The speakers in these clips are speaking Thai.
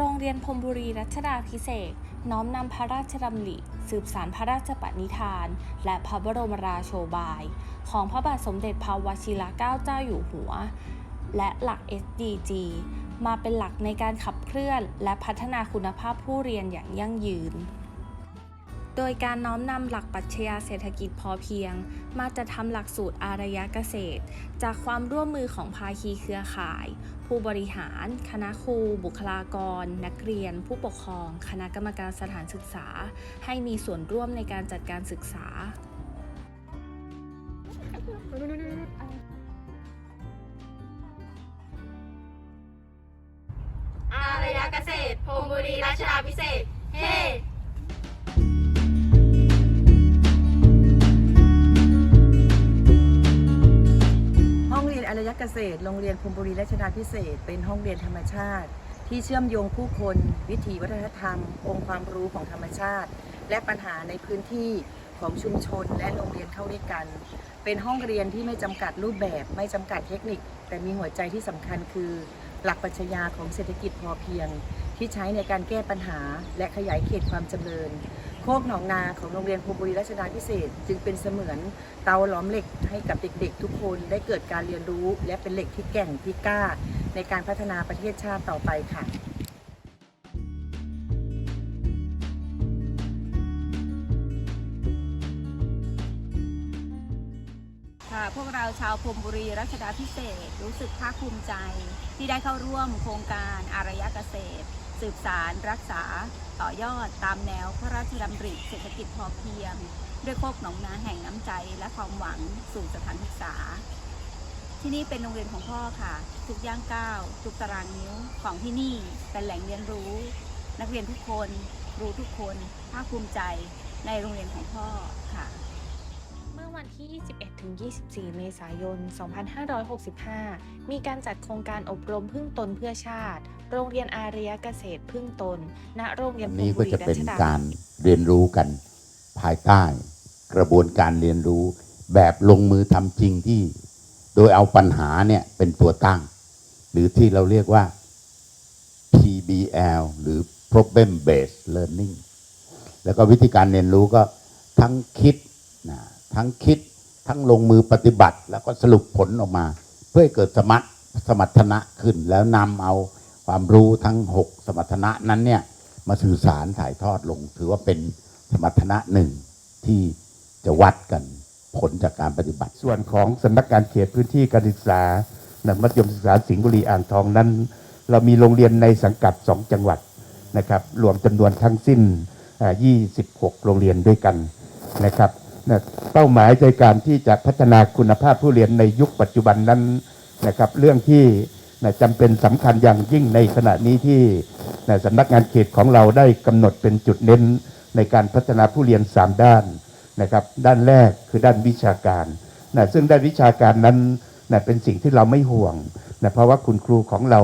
โรงเรียนพรมบุรีรัชดาพิเศษน้อมนำพระราชดำริ สืบสารพระราชปณิธาน และพระบรมราโชบาย ของพระบาทสมเด็จพระวชิรเกล้าเจ้าอยู่หัว และหลัก SDG มาเป็นหลักในการขับเคลื่อนและพัฒนาคุณภาพผู้เรียนอย่างยั่งยืน โดยการน้อมนำหลักปรัชญาเศรษฐกิจพอเพียง มาจะทำหลักสูตรอารยะเกษตร จากความร่วมมือของภาคีเครือข่าย ผู้บริหาร คณะครู บุคลากร นักเรียน ผู้ปกครอง คณะกรรมการสถานศึกษา ให้มีส่วนร่วมในการจัดการศึกษา อารยเกษตรพรหมบุรีราชดาพิเศษ เฮ้ ษตร โรงเรียนพรมบุรีรัชดาพิเศษ เป็นห้องเรียนธรรมชาติ ที่เชื่อมโยงผู้คน วิถีวัฒนธรรม องค์ความรู้ของธรรมชาติ และปัญหาในพื้นที่ของชุมชนและโรงเรียนเข้าด้วยกัน เป็นห้องเรียนที่ไม่จำกัดรูปแบบ ไม่จำกัดเทคนิค แต่มีหัวใจที่สำคัญคือ หลักปรัชญาของเศรษฐกิจพอเพียง ที่ใช้ในการแก้ปัญหา และขยายเขตความเจริญ โคกหนองนาของโรงเรียนพรมบุรีรัชดาพิเศษ จึงเป็นเสมือนเตาหลอมเหล็กให้กับเด็กๆ ทุกคนได้เกิดการเรียนรู้ และเป็นเหล็กที่แก่งที่กล้า ในการพัฒนาประเทศชาติต่อไปค่ะค่ะพวกเราชาวพรมบุรีรัชดาพิเศษ รู้สึกภาคภูมิใจ ที่ได้เข้าร่วมโครงการอารยเกษตร สืบสารรักษาต่อยอดตามแนวพระราชดำริเศรษฐกิจพอเพียง ด้วยโคกหนองนาแห่งน้ำใจและความหวังสู่สถานศึกษา ที่นี่เป็นโรงเรียนของพ่อค่ะ ทุกย่างก้าวทุกตารางนิ้วของที่นี่เป็นแหล่งเรียนรู้ นักเรียนทุกคนรู้ทุกคนภาคภูมิใจในโรงเรียนของพ่อค่ะ วันที่ 21-24 เมษายน 2565 มีการจัดโครงการอบรมพึ่งตนเพื่อชาติ โรงเรียนอารยเกษตรพึ่งตน ณ โรงเรียนอันพรหนี้มบุก็รีจะรัเป็นชดาการเรียนรู้กัน ภายใต้ กระบวนการเรียนรู้ แบบลงมือทำจริงที่ โดยเอาปัญหาเนี่ยเป็นตัวตั้ง หรือที่เราเรียกว่า PBL หรือ Problem Based Learning แล้วก็วิธีการเรียนรู้ก็ทั้งคิดนะ ทั้งคิดทั้งลงมือปฏิบัติ แล้วก็สรุปผลออกมา เพื่อให้เกิดสมรรถสมรรถนะขึ้น แล้วนำเอาความรู้ทั้ง 6 สมรรถนะนั้นเนี่ยมาสื่อสารถ่ายทอดลง ถือว่าเป็นสมรรถนะหนึ่งที่จะวัดกันผลจากการปฏิบัติ ส่วนของสำนักงานเขตพื้นที่การศึกษานมัธยมศึกษาสิงห์บุรีอ่างทองนั้น เรามีโรงเรียนในสังกัด 2 จังหวัดนะครับรวมจำนวนทั้งสิ้นอ่า26 โรงเรียนด้วยกันนะครับ นะเป้าหมายในการที่จะพัฒนาคุณภาพผู้เรียนในยุคปัจจุบันนั้นนะครับเรื่องที่นะจำเป็นสำคัญอย่างยิ่งในขณะนี้ที่นะสำนักงานเขตของเราได้กำหนดเป็นจุดเน้นในการพัฒนาผู้เรียน 3 ด้านนะครับด้านแรกคือด้านวิชาการนะซึ่งด้านวิชาการนั้นนะเป็นสิ่งที่เราไม่ห่วงนะเพราะว่าคุณครูของเรา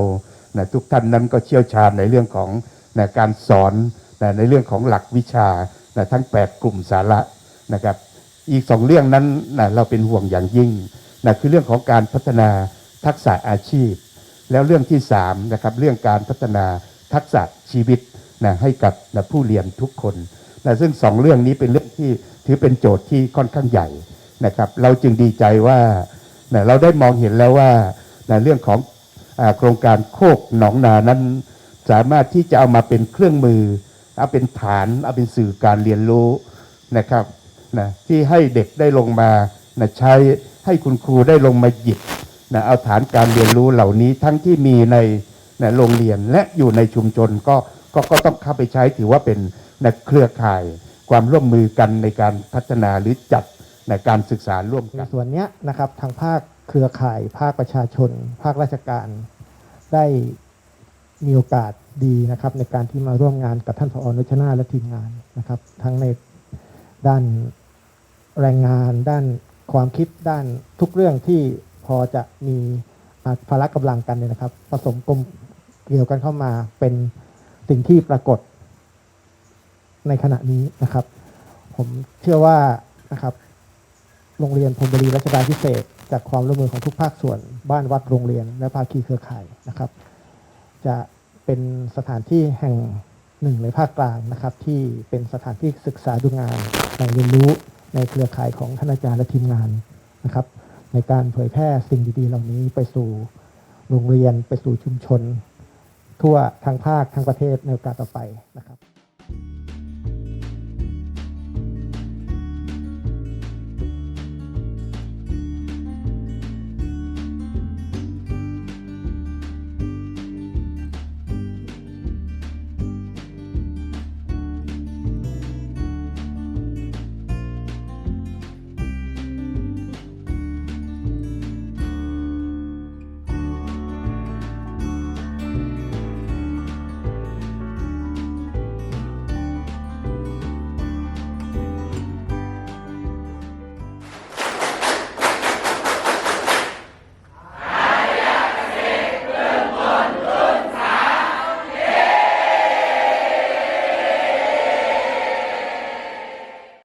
นะทุกท่านนั้นก็เชี่ยวชาญในเรื่องของนะการสอนนะในเรื่องของหลักวิชานะทั้ง 8 กลุ่มสาระนะครับ อีกสองเรื่องนั้นนะเราเป็นห่วงอย่างยิ่งนะคือเรื่องของการพัฒนาทักษะอาชีพ แล้วเรื่องที่สามนะครับเรื่องการพัฒนาทักษะชีวิตนะให้กับนะผู้เรียนทุกคนนะซึ่งสองเรื่องนี้เป็นเรื่องที่ถือเป็นโจทย์ที่ค่อนข้างใหญ่นะครับ เราจึงดีใจว่านะเราได้มองเห็นแล้วว่านะเรื่องของอโครงการโคกหนองนานั้น สามารถที่จะเอามาเป็นเครื่องมือเอาเป็นฐานเอาเป็นสื่อการเรียนรู้นะครับ นะที่ให้เด็กได้ลงมานะใช้ให้คุณครูได้ลงมาหยิบนะเอาฐานการเรียนรู้เหล่านี้ทั้งที่มีในนะโรงเรียนและอยู่ในชุมชนก็ก็ก็ต้องเข้าไปใช้ถือว่าเป็นนะเครือข่ายความร่วมมือกันในการพัฒนาหรือจัดนะการศึกษาร่วมกันส่วนนี้นะครับทางภาคเครือข่าย ภาคประชาชน ภาคราชการได้มีโอกาสดีนะครับในการที่มาร่วมงานกับท่านผอนุชนาและทีมงานนะครับ ทั้งในด้าน แรงงานด้านความคิดด้านทุกเรื่องที่พอจะมีอ่าพละกำลังกันเนี่ยนะครับ ผสมกลมเกี่ยวกันเข้ามาเป็นสิ่งที่ปรากฏในขณะนี้นะครับ ผมเชื่อว่านะครับโรงเรียนพรมบุรีรัชดาพิเศษ จากความร่วมมือของทุกภาคส่วน บ้านวัดโรงเรียน และภาคีเครือข่ายนะครับ จะเป็นสถานที่แห่งหนึ่งในภาคกลางนะครับ ที่เป็นสถานที่ศึกษาดูงานแหล่งเรียนรู้ ในเครือข่ายของท่านอาจารย์และทีมงานนะครับ ในการเผยแพร่สิ่งดีๆ เหล่านี้ไปสู่โรงเรียนไปสู่ชุมชน ทั่วทั้งภาคทั้งประเทศในโอกาสต่อไปนะครับ